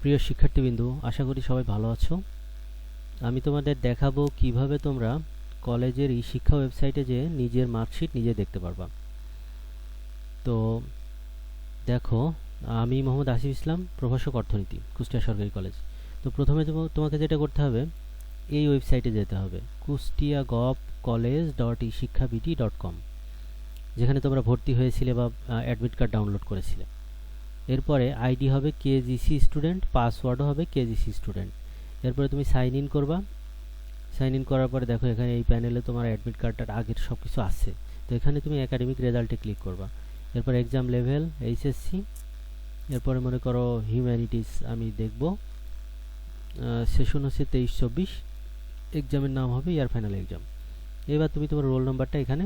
প্রিয় শিক্ষার্থীবৃন্দু, আশা করি সবাই ভালো আছো। আমি তোমাদের দেখাবো কীভাবে তোমরা কলেজের ই শিক্ষা ওয়েবসাইটে যে নিজের মার্কশিট নিজে দেখতে পারবা। তো দেখো, আমি মোহাম্মদ আসিফ ইসলাম, প্রভাষক অর্থনীতি, কুষ্টিয়া সরকারি কলেজ। তো প্রথমে তোমা- তোমাকে যেটা করতে হবে, এই ওয়েবসাইটে যেতে হবে Kushtia gov college dot e শিক্ষাবিটি dot com, যেখানে তোমরা ভর্তি হয়েছিলে বা অ্যাডমিট কার্ড ডাউনলোড করেছিলে। এরপরে আইডি হবে কেজিসি স্টুডেন্ট, পাসওয়ার্ডও হবে কেজিসি স্টুডেন্ট। এরপরে তুমি সাইন ইন করবা। সাইন ইন করার পরে দেখো এখানে এই প্যানেলে তোমার অ্যাডমিট কার্ডটার আগের সব কিছু আছে। তো এখানে তুমি একাডেমিক রেজাল্টে ক্লিক করবা। এরপর এক্সাম লেভেল এইচএসসি এরপরে মনে করো হিউম্যানিটিস আমি দেখব। সেশন হচ্ছে তেইশ চব্বিশ। এক্সামের নাম হবে ইয়ার ফাইনাল এক্সাম এবার তুমি তোমার রোল নাম্বারটা এখানে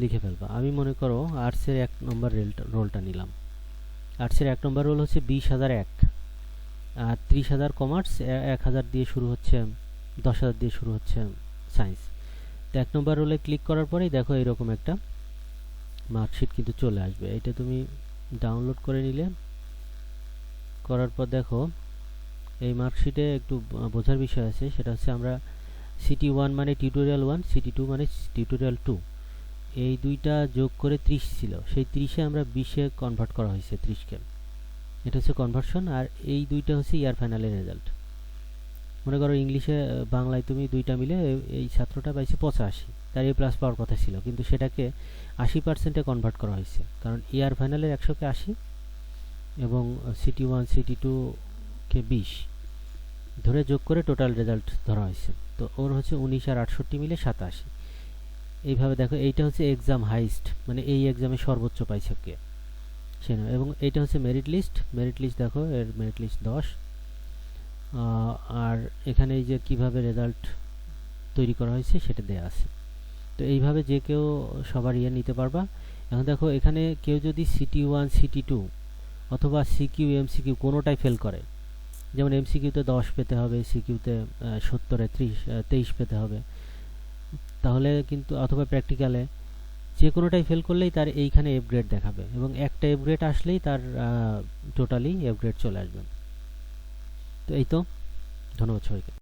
লিখে ফেলবা। আমি মনে করো আর্টসের এক নম্বর রেলটা রোলটা নিলাম। আর্টসের এক নম্বর রোল হচ্ছে বিশ হাজার এক। আর ত্রিশ হাজার কমার্স এক হাজার দিয়ে শুরু হচ্ছে, দশ হাজার দিয়ে শুরু হচ্ছে সায়েন্স। তো এক নম্বর রোলে ক্লিক করার পরেই দেখো এরকম একটা মার্কশিট কিন্তু চলে আসবে। এটা তুমি ডাউনলোড করে নিলে। করার পর দেখো, এই মার্কশিটে একটু বোঝার বিষয় আছে। সেটা হচ্ছে আমরা সিটি ওয়ান মানে টিউটোরিয়াল ওয়ান, সিটি টু মানে টিউটোরিয়াল টু। এই দুইটা যোগ করে ত্রিশ ছিল। সেই ত্রিশে আমরা বিশে কনভার্ট করা হয়েছে ত্রিশকে। এটা হচ্ছে কনভার্সন আর এই দুইটা হচ্ছে ইয়ার ফাইনালের রেজাল্ট মনে করো ইংলিশে বাংলায় তুমি দুইটা মিলে এই ছাত্রটা পাইছে পঁচাশি। তার এ প্লাস পাওয়ার কথা ছিল। কিন্তু সেটাকে আশি পার্সেন্টে কনভার্ট করা হয়েছে। কারণ ইয়ার ফাইনালের একশোকে আশি এবং সিটি ওয়ান সিটি টুকে বিশ। ধরে যোগ করে টোটাল রেজাল্ট ধরা হয়েছে। তো ওর হচ্ছে উনিশ আর আটষট্টি মিলে সাতাশি। এইভাবে দেখো, এইটা হচ্ছে এক্সাম হাইস্ট মানে এই এক্সামে সর্বোচ্চ পাইছে কে? সে। এবং এইটা হচ্ছে মেরিট লিস্ট মেরিট লিস্ট দেখো, এর মেরিট লিস্ট দশ। আর এখানে এই যে কীভাবে রেজাল্ট তৈরি করা হয়েছে সেটা দেয়া আছে। তো এইভাবে যে কেউ সবার ইয়ে নিতে পারবা। এখন দেখো, এখানে কেউ যদি সিটি ওয়ান সিটি টু অথবা সিকিউ এমসিকিউ কোনোটাই ফেল করে, যেমন এমসিকিউতে দশ পেতে হবে সিকিউতে সত্তরে ত্রিশ তেইশ পেতে হবে তাহলে কিন্তু অথবা প্র্যাকটিক্যালে যে কোনোটাই ফেল করলেই তার এইখানে এফ গ্রেড দেখাবে এবং একটা এফ গ্রেড আসলেই তার টোটালি এফ গ্রেড চলে আসবে। তো এই তো ধন্যবাদ সবাইকে।